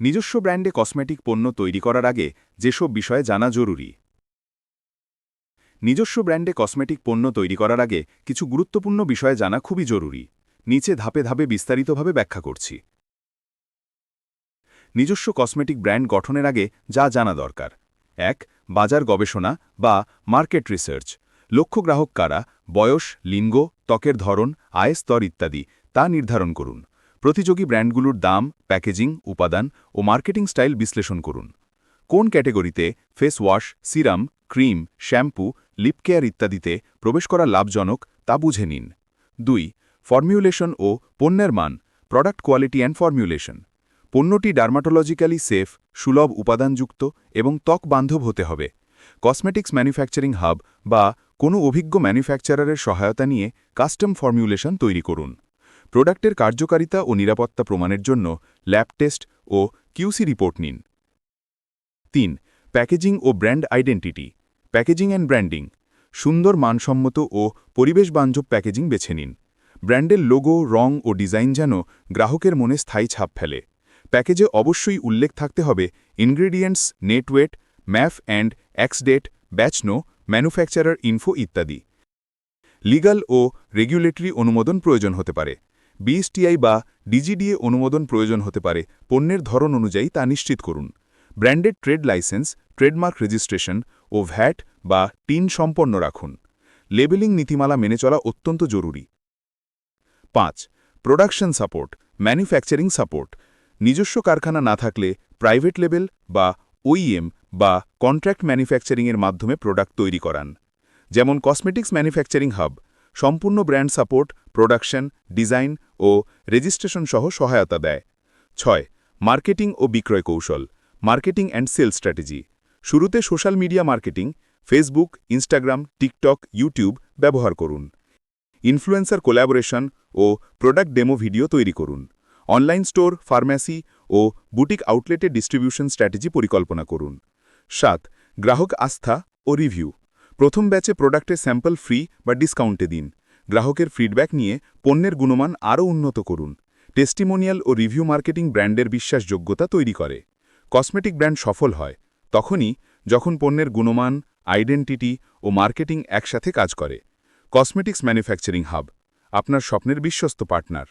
নিজস্ব ব্র্যান্ডে কসমেটিক পণ্য তৈরি করার আগে যেসব বিষয়ে জানা জরুরি। নিজস্ব ব্র্যান্ডে কসমেটিক পণ্য তৈরি করার আগে কিছু গুরুত্বপূর্ণ বিষয়ে জানা খুবই জরুরি। নিচে ধাপে ধাপে বিস্তারিতভাবে ব্যাখ্যা করছি। নিজস্ব কসমেটিক ব্র্যান্ড গঠনের আগে যা জানা দরকার। এক, বাজার গবেষণা বা মার্কেট রিসার্চ। লক্ষ্য গ্রাহক কারা, বয়স, লিঙ্গ, ত্বকের ধরন আয় স্তর ইত্যাদি তা নির্ধারণ করুন। প্রতিযোগী ব্র্যান্ডগুলোর দাম, প্যাকেজিং, উপাদান ও মার্কেটিং স্টাইল বিশ্লেষণ করুন। কোন ক্যাটেগরিতে face wash, serum, cream, shampoo, lip care ইত্যাদিতে প্রবেশ করা লাভজনক তা বুঝে নিন। দুই, ফর্মুলেশন ও পণ্যের মান, প্রোডাক্ট কোয়ালিটি অ্যান্ড ফর্মুলেশন। পণ্যটি ডার্মাটোলজিক্যালি সেফ, সুলভ উপাদানযুক্ত এবং ত্বক বান্ধব হতে হবে। কসমেটিক্স ম্যানুফ্যাকচারিং হাব বা কোনো অভিজ্ঞ ম্যানুফ্যাকচারারের সহায়তা নিয়ে কাস্টম ফর্মুলেশন তৈরি করুন। প্রোডাক্টের কার্যকারিতা ও নিরাপত্তা প্রমাণের জন্য ল্যাব টেস্ট ও কিউসি রিপোর্ট নিন। তিন, packaging O brand identity, packaging and branding, সুন্দর মানসম্মত ও পরিবেশবান্ধব প্যাকেজিং বেছে নিন। ব্র্যান্ডের লোগো, রং ও ডিজাইন যেন গ্রাহকের মনে স্থায়ী ছাপ ফেলে। প্যাকেজে অবশ্যই উল্লেখ থাকতে হবে ingredients, net weight, mfg and exp date batch no manufacturer info ইত্যাদি। লিগাল ও রেগুলেটরি অনুমোদন প্রয়োজন হতে পারে। বিএসটিআই বা ডিজিডিএ অনুমোদন প্রয়োজন হতে পারে, পণ্যের ধরন অনুযায়ী তা নিশ্চিত করুন। Branded trade license, trademark registration ও ভ্যাট বা টিন সম্পন্ন রাখুন। লেবেলিং নীতিমালা মেনে চলা অত্যন্ত জরুরি। পাঁচ, প্রোডাকশন সাপোর্ট, ম্যানুফ্যাকচারিং সাপোর্ট। নিজস্ব কারখানা না থাকলে প্রাইভেট লেবেল বা ওইএম বা কন্ট্রাক্ট ম্যানুফ্যাকচারিংয়ের মাধ্যমে প্রোডাক্ট তৈরি করান। যেমন কসমেটিক্স ম্যানুফ্যাকচারিং হাব সম্পূর্ণ ব্র্যান্ড সাপোর্ট, প্রোডাকশন, ডিজাইন ও রেজিস্ট্রেশন সহ সহায়তা দেয়। ছয়, মার্কেটিং ও বিক্রয় কৌশল, মার্কেটিং অ্যান্ড সেল স্ট্র্যাটেজি। শুরুতে social media marketing, Facebook, Instagram, TikTok, YouTube ব্যবহার করুন। ইনফ্লুয়েন্সার কোল্যাবোরেশন ও প্রোডাক্ট ডেমো ভিডিও তৈরি করুন। অনলাইন স্টোর, ফার্মেসি ও বুটিক আউটলেটের ডিস্ট্রিবিউশন স্ট্র্যাটেজি পরিকল্পনা করুন। সাত, গ্রাহক আস্থা ও রিভিউ। প্রথম ব্যাচে প্রোডাক্টের স্যাম্পল ফ্রি বা ডিসকাউন্টে দিন। গ্রাহকের ফিডব্যাক নিয়ে পণ্যের গুণমান আরও উন্নত করুন। টেস্টিমোনিয়াল ও রিভিউ মার্কেটিং ব্র্যান্ডের বিশ্বাসযোগ্যতা তৈরি করে। কসমেটিক ব্র্যান্ড সফল হয়, তখনই যখন পণ্যের গুণমান আইডেন্টিটি ও মার্কেটিং একসাথে কাজ করে। কসমেটিক্স ম্যানুফ্যাকচারিং হাব আপনার স্বপ্নের বিশ্বস্ত পার্টনার